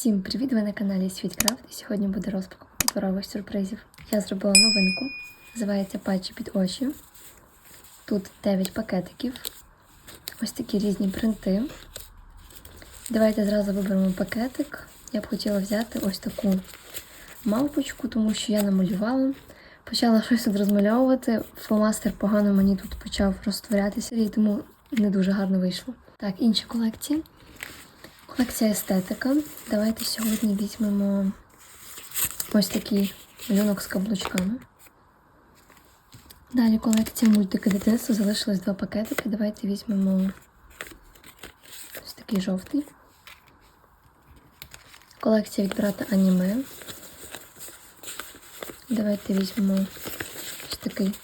Всім привіт! Ви на каналі Світкрафт і сьогодні буде розпаковка паперових сюрпризів. Я зробила новинку, називається патчі під очі. Тут 9 пакетиків, ось такі різні принти. Давайте зразу виберемо пакетик. Я б хотіла взяти ось таку мавпочку, тому що я намалювала. Почала щось тут розмальовувати. Фломастер погано мені тут почав розтворятися, і тому не дуже гарно вийшло. Так, інші колекції. Колекція естетика. Давайте сьогодні візьмемо ось такий малюнок з каблучками. Далі колекція мультики дитинства. Залишилось два пакетики. Давайте візьмемо ось такий жовтий. Колекція від брата аніме. Давайте візьмемо ось такий.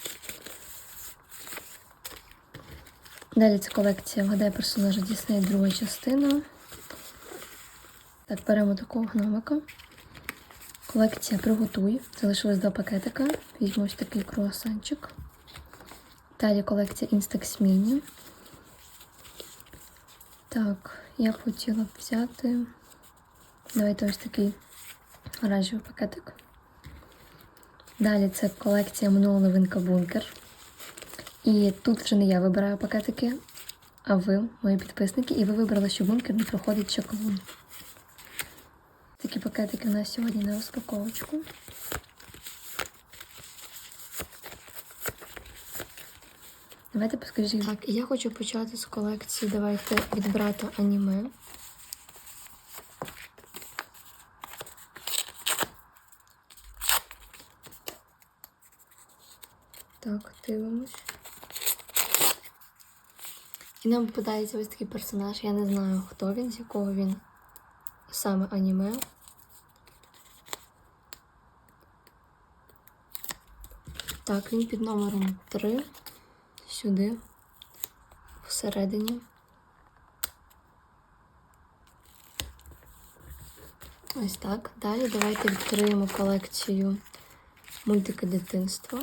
Далі це колекція Вгадай персонажа Дісней, друга частина. Так, беремо такого гномика. Колекція приготуй. Залишилось два пакетика. Візьму ось такий круасанчик. Далі колекція Instax Mini. Так, я б хотіла б взяти. Давайте ось такий оранжевий пакетик. Далі це колекція минула новинка бункер. І тут вже не я вибираю пакетики, а ви, мої підписники, і ви вибрали, що бункер не проходить чеклун. Такі пакетики у нас сьогодні на розпаковочку. Давайте поскажіть. Так, я хочу почати з колекції. Давайте від брата аніме. Так, дивимось. І нам попадається ось такий персонаж. Я не знаю, хто він, з якого він саме аніме. Так, він під номером 3. Сюди, всередині. Ось так. Далі давайте відкриємо колекцію мультики дитинства.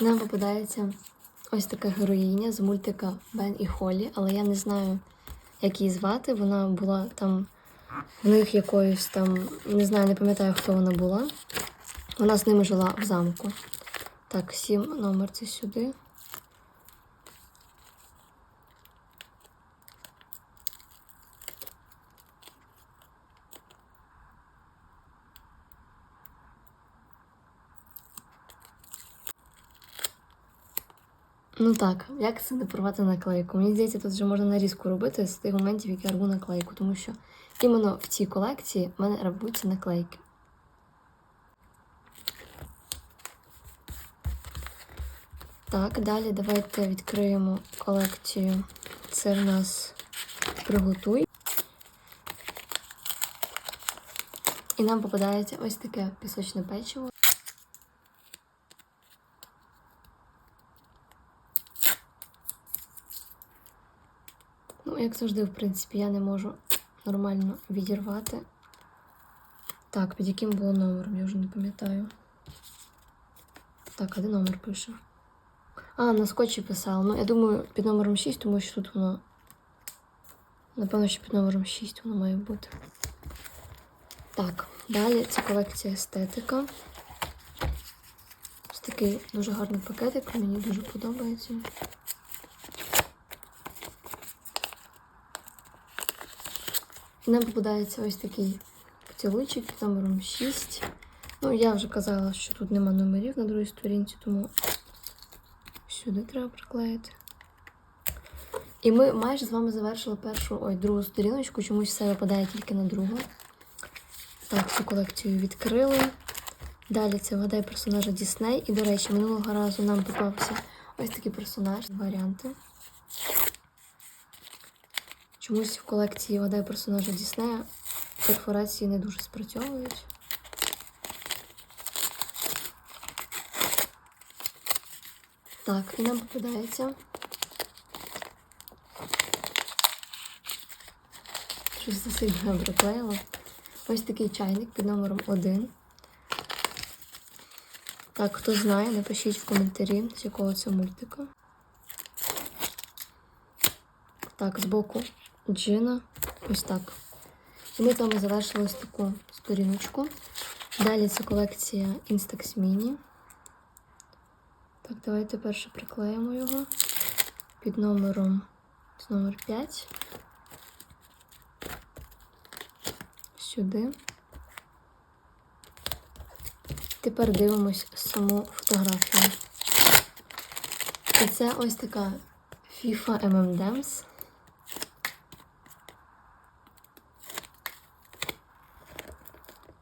Нам попадається ось така героїня з мультика Бен і Холі, але я не знаю, як її звати. Вона була там в них якоюсь там, не знаю, не пам'ятаю, хто вона була. Вона з ними жила в замку. Так, сім номер це сюди. Ну так, як це не порвати наклейку? Мені здається, тут вже можна нарізку робити з тих моментів, як я рву наклейку, тому що іменно в цій колекції в мене рвуться наклейки. Так, далі давайте відкриємо колекцію. Це в нас приготуй. І нам попадається ось таке пісочне печиво. Ну, як завжди, в принципі, я не можу нормально відірвати. Так, під яким було номером, я вже не пам'ятаю. Так, а де номер пише? А, на скотчі писала. Ну, я думаю, під номером 6, тому що тут воно. Напевно, що під номером 6 воно має бути. Так, далі це колекція естетика. Ось такий дуже гарний пакетик, мені дуже подобається. Нам попадається ось такий поцілуйчик під номером 6. Ну, я вже казала, що тут нема номерів на другій сторінці, тому сюди треба приклеїти. І ми майже з вами завершили першу, ой, другу сторіночку, чомусь все випадає тільки на другу. Так, цю колекцію відкрили. Далі це вгадай персонажа Дісней. І, до речі, минулого разу нам попався ось такий персонаж, варіанти. Чомусь в колекції вода персонажа Діснея перфорації не дуже спрацьовують. Так, і нам попадається. Щось засильно приклеїла. Ось такий чайник під номером 1. Так, хто знає, напишіть в коментарі, з якого це мультика. Так, збоку джина. Ось так. І ми з вами завершили ось таку сторіночку. Далі це колекція Instax Mini. Так, давайте перше приклеїмо його під номером з номер 5. Сюди. Тепер дивимось саму фотографію. І це ось така FIFA M&M's.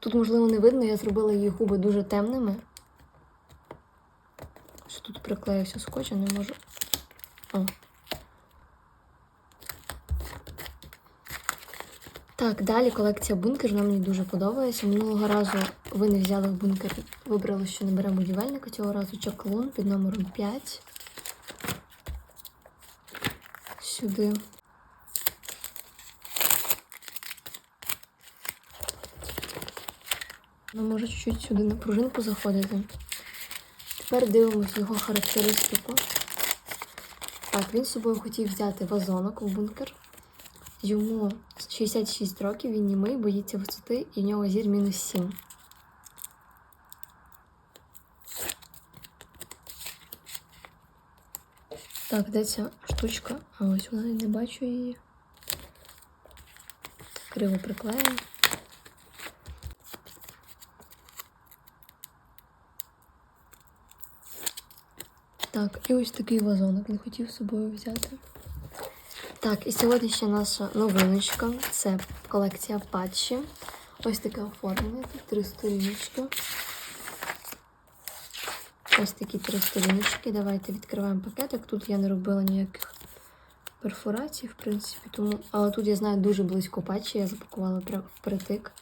Тут, можливо, не видно, я зробила її губи дуже темними. Що тут приклеївся скотч, я не можу. О. Так, далі колекція бункер. Вона мені дуже подобається. Минулого разу ви не взяли в бункер, вибрали, що не беремо будівельника. Цього разу чаклун під номером 5. Сюди. Ну, може чуть-чуть сюди на пружинку заходити. Тепер дивимося його характеристику. Так, він з собою хотів взяти вазонок в бункер. Йому 66 років, він німий, боїться висоти, і в нього зір мінус 7. Так, де ця штучка? А ось вона я не бачу її. Криво приклеєно. Так, і ось такий вазонок він хотів з собою взяти. Так, і сьогодні ще наша новиночка. Це колекція патчі. Ось таке оформлення. Тут три сторіночки. Ось такі три сторіночки. Давайте відкриваємо пакетик. Тут я не робила ніяких перфорацій, в принципі. Тому... Але тут я знаю дуже близько патчі, я запакувала впритик.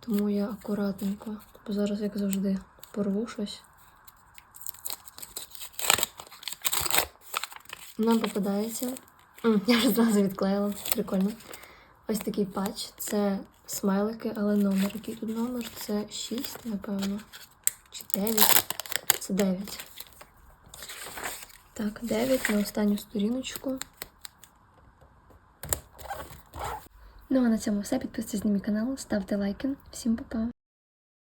Тому я акуратненько. Бо зараз, як завжди, порву щось. Нам попадається. М, Я вже зразу відклеїла. Прикольно. Ось такий патч. Це смайлики, але номер. Який тут номер? Це 6, напевно. Чи 9. Це 9. Так, 9 на останню сторіночку. Ну а на цьому все. Підписуйтесь на мій канал, ставте лайки. Всім па-па!